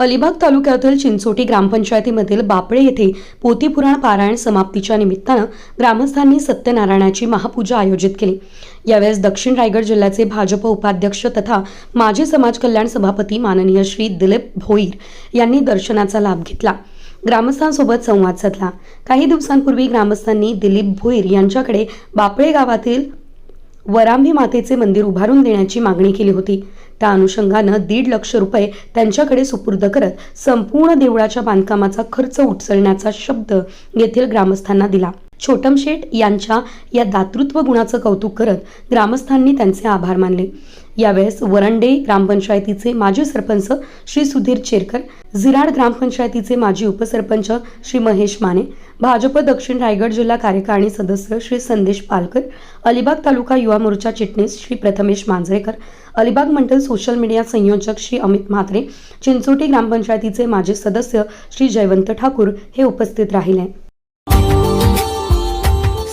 अलिबाग तालुक्यातील चिंचोटी ग्रामपंचायतीमधील बापळे येथे पोतीपुराण पारायण समाप्तीच्या निमित्तानं ग्रामस्थांनी सत्यनारायणाची महापूजा आयोजित केली. यावेळेस दक्षिण रायगड जिल्ह्याचे भाजप उपाध्यक्ष तथा माजी समाज कल्याण सभापती माननीय श्री दिलीप भोईर यांनी दर्शनाचा लाभ घेतला. ग्रामस्थांसोबत संवाद साधला. काही दिवसांपूर्वी ग्रामस्थांनी दिलीप भोईर यांच्याकडे बापळे गावातील वरांभी मातेचे मंदिर उभारून देण्याची मागणी केली होती. त्या अनुषंगानं दीड लक्ष रुपये त्यांच्याकडे सुपूर्द करत संपूर्ण देवळाच्या बांधकामाचा खर्च उचलण्याचा शब्द येथील ग्रामस्थांना दिला. छोटम शेठ यांच्या या दातृत्व गुणाचं कौतुक करत ग्रामस्थांनी त्यांचे आभार मानले. यावेळेस वरंडे ग्रामपंचायतीचे माजी सरपंच श्री सुधीर चेरकर झिराड ग्रामपंचायतीचे माजी उपसरपंच श्री महेश माने भाजप दक्षिण रायगड जिल्हा कार्यकारिणी सदस्य श्री संदेश पालकर अलिबाग तालुका युवा मोर्चा चिटणीस श्री प्रथमेश मांजरेकर अलिबाग मंडल सोशल मीडिया संयोजक श्री अमित म्हात्रे चिंचोटी ग्रामपंचायतीचे माजी सदस्य श्री जयवंत ठाकूर हे उपस्थित राहिले.